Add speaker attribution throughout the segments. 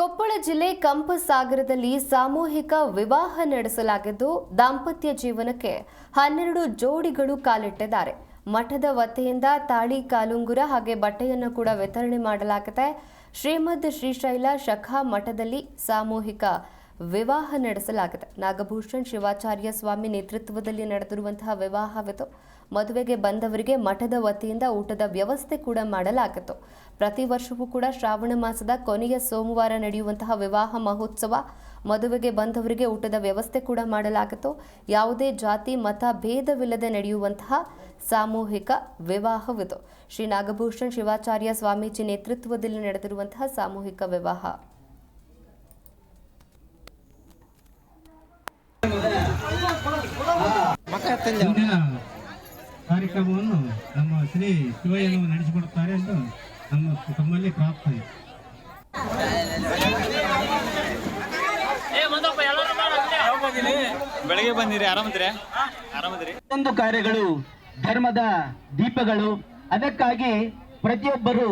Speaker 1: ಕೊಪ್ಪಳ ಜಿಲ್ಲೆ ಕಂಪಸಾಗರದಲ್ಲಿ ಸಾಮೂಹಿಕ ವಿವಾಹ ನಡೆಸಲಾಗಿದ್ದು, ದಾಂಪತ್ಯ ಜೀವನಕ್ಕೆ ಹನ್ನೆರಡು ಜೋಡಿಗಳು ಕಾಲಿಟ್ಟಿದ್ದಾರೆ. ಮಠದ ವತಿಯಿಂದ ತಾಳಿ ಕಾಲುಂಗುರ ಹಾಗೆ ಬಟ್ಟೆಯನ್ನು ಕೂಡ ವಿತರಣೆ ಮಾಡಲಾಗಿದೆ. ಶ್ರೀಮದ್ ಶ್ರೀಶೈಲ ಶಖಾ ಮಠದಲ್ಲಿ ಸಾಮೂಹಿಕ ವಿವಾಹ ನಡೆಸಲಾಗಿದೆ. ನಾಗಭೂಷಣ್ ಶಿವಾಚಾರ್ಯ ಸ್ವಾಮಿ ನೇತೃತ್ವದಲ್ಲಿ ನಡೆದಿರುವಂತಹ ವಿವಾಹವಿತು ಮದುವೆಗೆ ಬಂದವರಿಗೆ ಮಠದ ವತಿಯಿಂದ ಊಟದ ವ್ಯವಸ್ಥೆ ಕೂಡ ಮಾಡಲಾಗಿತ್ತು. ಪ್ರತಿ ವರ್ಷವೂ ಕೂಡ ಶ್ರಾವಣ ಮಾಸದ ಕೊನೆಯ ಸೋಮವಾರ ನಡೆಯುವಂತಹ ವಿವಾಹ ಮಹೋತ್ಸವ ಮದುವೆಗೆ ಬಂದವರಿಗೆ ಊಟದ ವ್ಯವಸ್ಥೆ ಕೂಡ ಮಾಡಲಾಗಿತ್ತು. ಯಾವುದೇ ಜಾತಿ, ಮತ, ಭೇದವಿಲ್ಲದೆ ನಡೆಯುವಂತಹ ಸಾಮೂಹಿಕ ವಿವಾಹವಿದು. ಶ್ರೀ ನಾಗಭೂಷಣ್ ಶಿವಾಚಾರ್ಯ ಸ್ವಾಮೀಜಿ ನೇತೃತ್ವದಲ್ಲಿ ನಡೆದಿರುವಂತಹ ಸಾಮೂಹಿಕ ವಿವಾಹ.
Speaker 2: ಮುಂದಿನ ಕಾರ್ಯಕ್ರಮವನ್ನು ನಮ್ಮ ಶ್ರೀ ಶಿವಯ್ಯನವರು ನಡೆಸಿಕೊಡುತ್ತಾರೆ ಎಂದು ನಮ್ಮ ತಮ್ಮಲ್ಲಿ ಪ್ರಾರ್ಥನೆ.
Speaker 3: ಬೆಳಗ್ಗೆ ಬಂದಿರಿ ಆರಾಮದ್ರಿ? ಆರಾಮದ್ರಿ?
Speaker 4: ಒಂದು ಕಾರ್ಯಗಳು ಧರ್ಮದ ದೀಪಗಳು ಅದಕ್ಕಾಗಿ ಪ್ರತಿಯೊಬ್ಬರು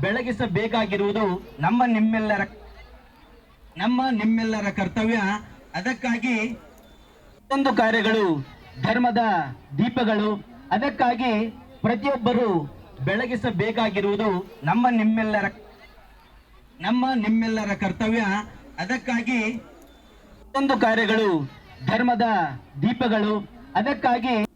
Speaker 4: ಬೆಳಗಿಸಬೇಕಾಗಿರುವುದು ನಮ್ಮ ನಿಮ್ಮೆಲ್ಲರ ನಮ್ಮ ನಿಮ್ಮೆಲ್ಲರ ಕರ್ತವ್ಯ. ಅದಕ್ಕಾಗಿ ಒಂದು ಕಾರ್ಯಗಳು ಧರ್ಮದ ದೀಪಗಳು. ಅದಕ್ಕಾಗಿ ಪ್ರತಿಯೊಬ್ಬರು ಬೆಳಗಿಸಬೇಕಾಗಿರುವುದು ನಮ್ಮ ನಿಮ್ಮೆಲ್ಲರ ನಮ್ಮ ನಿಮ್ಮೆಲ್ಲರ ಕರ್ತವ್ಯ. ಅದಕ್ಕಾಗಿ ಒಂದು ಕಾರ್ಯಗಳು ಧರ್ಮದ ದೀಪಗಳು. ಅದಕ್ಕಾಗಿ